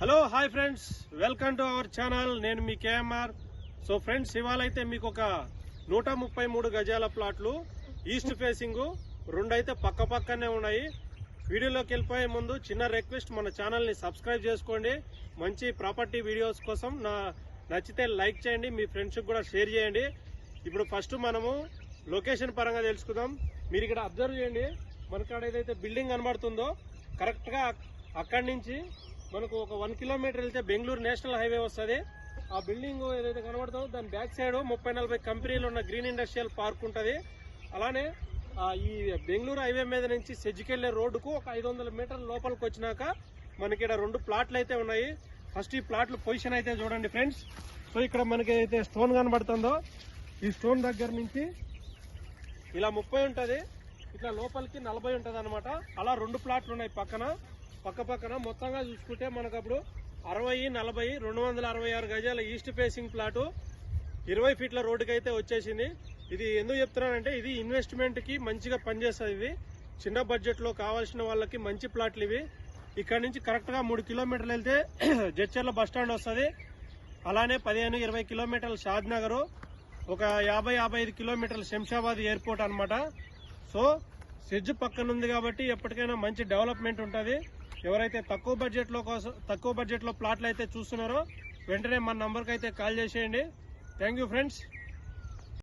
Hello hi friends welcome to our channel నేను మీ KMR so friends ఇవాళ అయితే మీకు ఒక నూట ముప్పై మూడు గజాల ప్లాట్లు ఈస్ట్ ఫేసింగ్ రెండు అయితే పక్క పక్కనే ఉన్నాయి. వీడియోలోకి వెళ్ళిపోయే ముందు చిన్న రిక్వెస్ట్ మన ఛానల్ని సబ్స్క్రైబ్ చేసుకోండి. మంచి ప్రాపర్టీ వీడియోస్ కోసం నా నచ్చితే లైక్ చేయండి మీ ఫ్రెండ్స్కి కూడా షేర్ చేయండి. ఇప్పుడు ఫస్ట్ మనము లొకేషన్ పరంగా తెలుసుకుందాం. మీరు ఇక్కడ అబ్జర్వ్ చేయండి. మనకాడ ఏదైతే బిల్డింగ్ కనబడుతుందో కరెక్ట్గా అక్కడి నుంచి మనకు ఒక వన్ కిలోమీటర్ వెళ్తే బెంగళూరు నేషనల్ హైవే వస్తుంది. ఆ బిల్డింగ్ ఏదైతే కనబడుతుందో దాని బ్యాక్ సైడ్ ముప్పై నలభై కంపెనీలు ఉన్న గ్రీన్ ఇండస్ట్రియల్ పార్క్ ఉంటుంది. అలానే ఈ బెంగళూరు హైవే మీద నుంచి సెజ్జికెళ్ళే రోడ్డుకు ఒక ఐదు వందల మీటర్ల లోపలికి వచ్చినాక మనకి ఇక్కడ రెండు ప్లాట్లు అయితే ఉన్నాయి. ఫస్ట్ ఈ ప్లాట్లు పొజిషన్ అయితే చూడండి ఫ్రెండ్స్. సో ఇక్కడ మనకి అయితే స్టోన్ కనబడుతుందో ఈ స్టోన్ దగ్గర నుంచి ఇలా ముప్పై ఉంటుంది. ఇట్లా లోపలికి నలభై ఉంటుంది అలా రెండు ప్లాట్లు ఉన్నాయి పక్కన. పక్క పక్కన మొత్తంగా చూసుకుంటే మనకు అప్పుడు అరవై నలభై రెండు వందల అరవై ఆరు గజాల ఈస్ట్ ఫేసింగ్ ప్లాటు ఇరవై ఫీట్ల రోడ్డుకి అయితే వచ్చేసింది. ఇది ఎందుకు చెప్తున్నానంటే ఇది ఇన్వెస్ట్మెంట్కి మంచిగా పనిచేస్తుంది ఇది. చిన్న బడ్జెట్లో కావాల్సిన వాళ్ళకి మంచి ప్లాట్లు ఇవి. ఇక్కడ నుంచి కరెక్ట్గా మూడు కిలోమీటర్లు వెళ్తే జడ్చర్ల బస్ స్టాండ్ వస్తుంది. అలానే పదిహేను ఇరవై కిలోమీటర్లు షాద్ నగర్. ఒక యాభై యాభై ఐదు కిలోమీటర్ల శంషాబాద్ ఎయిర్పోర్ట్ అనమాట సో సెజ్ పక్కన ఉంది కాబట్టి ఎప్పటికైనా మంచి డెవలప్మెంట్ ఉంటుంది. ఎవరైతే తక్కువ బడ్జెట్లో కోసం తక్కువ బడ్జెట్లో ప్లాట్లు అయితే చూస్తున్నారో వెంటనే మన నంబర్కి అయితే కాల్ చేసేయండి. Thank you friends